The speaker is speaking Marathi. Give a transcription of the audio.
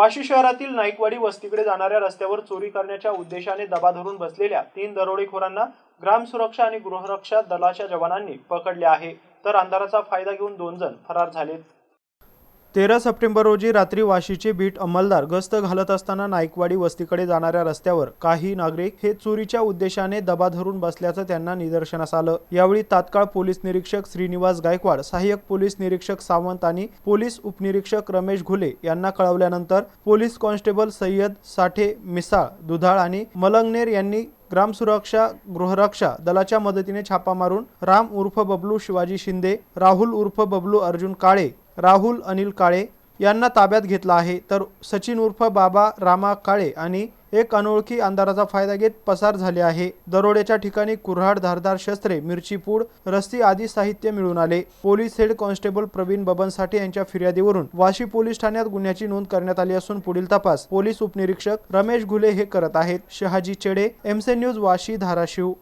वाशी शहरातील नाईकवाडी वस्तीकडे जाणाऱ्या रस्त्यावर चोरी करण्याच्या उद्देशाने दबा धरून बसलेल्या तीन दरोडेखोरांना ग्राम सुरक्षा आणि गृहरक्षा दलाच्या जवानांनी पकडले आहे. तर अंधाराचा फायदा घेऊन दोन जण फरार झालेत. तेरा सप्टेंबर रोजी रात्री वाशीचे बीट अंमलदार गस्त घालत असताना नाईकवाडी वस्तीकडे जाणाऱ्या रस्त्यावर काही नागरिक हे चोरीच्या उद्देशाने दबा धरून बसल्याचं त्यांना निदर्शनास आलं. यावेळी तात्काळ पोलीस निरीक्षक श्रीनिवास गायकवाड सहाय्यक पोलीस निरीक्षक सावंत आणि पोलीस उपनिरीक्षक रमेश घुले यांना कळवल्यानंतर पोलीस कॉन्स्टेबल सय्यद साठे मिसाळ दुधाळ आणि मलंगनेर यांनी ग्राम सुरक्षा गृहरक्षा दलाच्या मदतीने छापा मारून राम उर्फ बबलू शिवाजी शिंदे राहुल उर्फ बबलू अर्जुन काळे राहुल अनिल काळे यांना ताब्यात घेतला आहे. तर सचिन उर्फ बाबा रामा काळे आणि एक अनोळखी अंधाराचा फायदा घेत पसार झाले आहे. दरोड्याच्या ठिकाणी कुऱ्हाड धारदार शस्त्रे मिरचीपूड रस्ती आदी साहित्य मिळून आले. Police head constable Pravin Baban Sathe यांच्या फिर्यादीवरून वाशी पोलीस ठाण्यात गुन्ह्याची नोंद करण्यात आली असून पुढील तपास पोलीस उपनिरीक्षक रमेश घुले हे करत आहेत. शहाजी चेडे एमसे न्यूज वाशी धाराशिव.